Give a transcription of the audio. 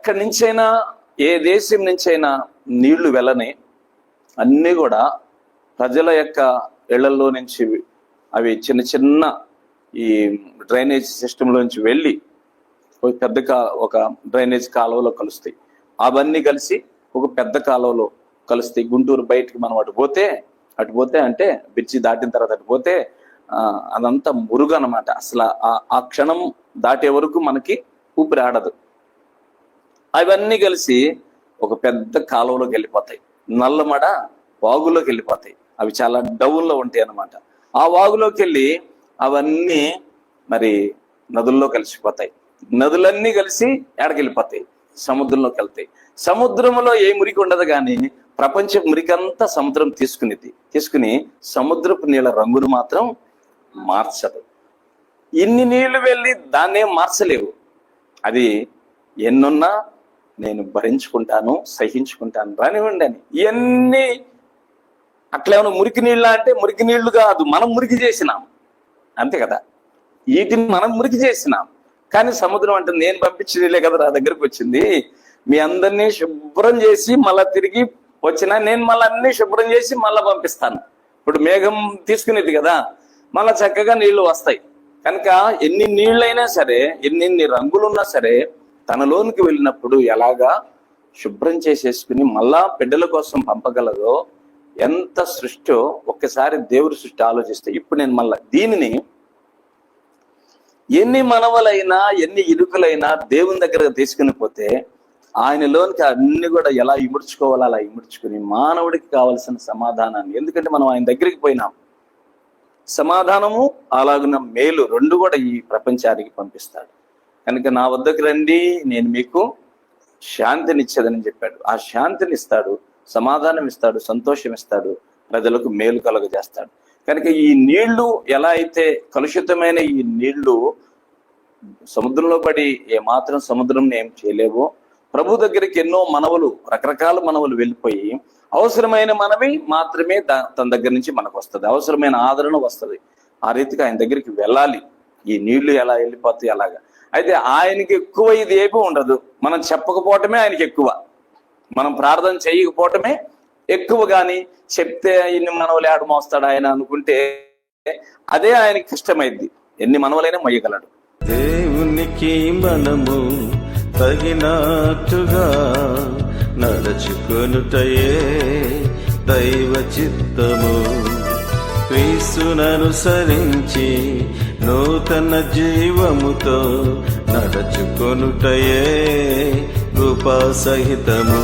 ఎక్కడి నుంచైనా ఏ దేశం నుంచైనా నీళ్ళు వెళ్ళని అన్నీ కూడా ప్రజల యొక్క ఇళ్ళలో నుంచి అవి చిన్న చిన్న ఈ డ్రైనేజ్ సిస్టంలో నుంచి వెళ్ళి ఒక పెద్ద కా ఒక డ్రైనేజ్ కాలువలో కలుస్తాయి. అవన్నీ కలిసి ఒక పెద్ద కాలువలో కలుస్తాయి. గుంటూరు బయటికి మనం అటు పోతే అటు పోతే అంటే బిర్చి దాటిన తర్వాత అటు పోతే అదంతా మురుగు అనమాట అసలు ఆ క్షణం దాటే వరకు మనకి ఊపిరి ఆడదు. అవన్నీ కలిసి ఒక పెద్ద కాలువలోకి వెళ్ళిపోతాయి. నల్లమడ వాగులోకి వెళ్ళిపోతాయి. అవి చాలా డౌన్లో ఉంటాయి అన్నమాట. ఆ వాగులోకి వెళ్ళి అవన్నీ మరి నదుల్లో కలిసిపోతాయి. నదులన్నీ కలిసి ఎడకెళ్ళిపోతాయి సముద్రంలోకి వెళ్తాయి. సముద్రంలో ఏ మురికి ఉండదు కానీ ప్రపంచ మురికంతా సముద్రం తీసుకునేది. తీసుకుని సముద్రపు నీళ్ళ రంగును మాత్రం మార్చదు. ఇన్ని నీళ్ళు వెళ్ళి దాన్నే మార్చలేవు. అది ఎన్నున్నా నేను భరించుకుంటాను సహించుకుంటాను రానివ్వండి అని. ఇవన్నీ అట్లేమైనా మురికి నీళ్ళ అంటే మురికి నీళ్ళు కాదు మనం మురికి చేసినాం. అంతే కదా? వీటిని మనం మురికి చేసినాం. కానీ సముద్రం అంటే నేను పంపించిన నీళ్ళే కదా నా దగ్గరకు వచ్చింది. మీ అందరినీ శుభ్రం చేసి మళ్ళా తిరిగి వచ్చినా నేను మళ్ళీ అన్ని శుభ్రం చేసి మళ్ళా పంపిస్తాను. ఇప్పుడు మేఘం తీసుకునేది కదా మళ్ళా చక్కగా నీళ్ళు వస్తాయి. కనుక ఎన్ని నీళ్ళైనా సరే ఎన్ని రంగులున్నా సరే తనలోనికి వెళ్ళినప్పుడు ఎలాగా శుభ్రం చేసేసుకుని మళ్ళా బిడ్డల కోసం పంపగలదో ఎంత సృష్టో ఒక్కసారి దేవుడి సృష్టి ఆలోచిస్తే ఇప్పుడు నేను మళ్ళా దీనిని ఎన్ని మనవలైనా ఎన్ని ఇరుకులైనా దేవుని దగ్గరకు తీసుకుని పోతే ఆయనలోనికి అన్ని కూడా ఎలా ఇముడ్చుకోవాలో అలా ఇముడ్చుకుని మానవుడికి కావలసిన సమాధానాన్ని. ఎందుకంటే మనం ఆయన దగ్గరికి పోయినాం. సమాధానము అలాగున్న మేలు రెండు కూడా ఈ ప్రపంచానికి పంపిస్తాడు. కనుక నా వద్దకు రండి నేను మీకు శాంతినిచ్చేదని చెప్పాడు. ఆ శాంతిని ఇస్తాడు సమాధానం ఇస్తాడు సంతోషం ఇస్తాడు ప్రజలకు మేలు కలుగజేస్తాడు. కనుక ఈ నీళ్ళు ఎలా అయితే కలుషితమైన ఈ నీళ్ళు సముద్రంలో పడి ఏమాత్రం సముద్రం ఏం చేయలేవో ప్రభు దగ్గరికి ఎన్నో మనవులు రకరకాల మనవులు వెళ్ళిపోయి అవసరమైన మనవి మాత్రమే తన దగ్గర నుంచి మనకు వస్తుంది. అవసరమైన ఆదరణ వస్తుంది. ఆ రీతిగా ఆయన దగ్గరికి వెళ్ళాలి. ఈ నీళ్ళు ఎలా వెళ్ళిపోతాయి అలాగా. అయితే ఆయనకి ఎక్కువ ఇది ఏమీ ఉండదు. మనం చెప్పకపోవటమే ఆయనకి ఎక్కువ. మనం ప్రార్థన చేయకపోవటమే ఎక్కువ కానీ చెప్తే ఇన్ని మనవలు ఏడు మోస్తాడు ఆయన అనుకుంటే అదే ఆయనకి కష్టమైద్ది. ఎన్ని మనవలైనా మొయ్యగలడు. దేవునికి మనము తగినట్టుగా నడుచుకొనుటయే దైవ చిత్తము. క్రీస్తుననుసరించి నూతన జీవముతో నడుచుకొనుటయే కృపా సహితము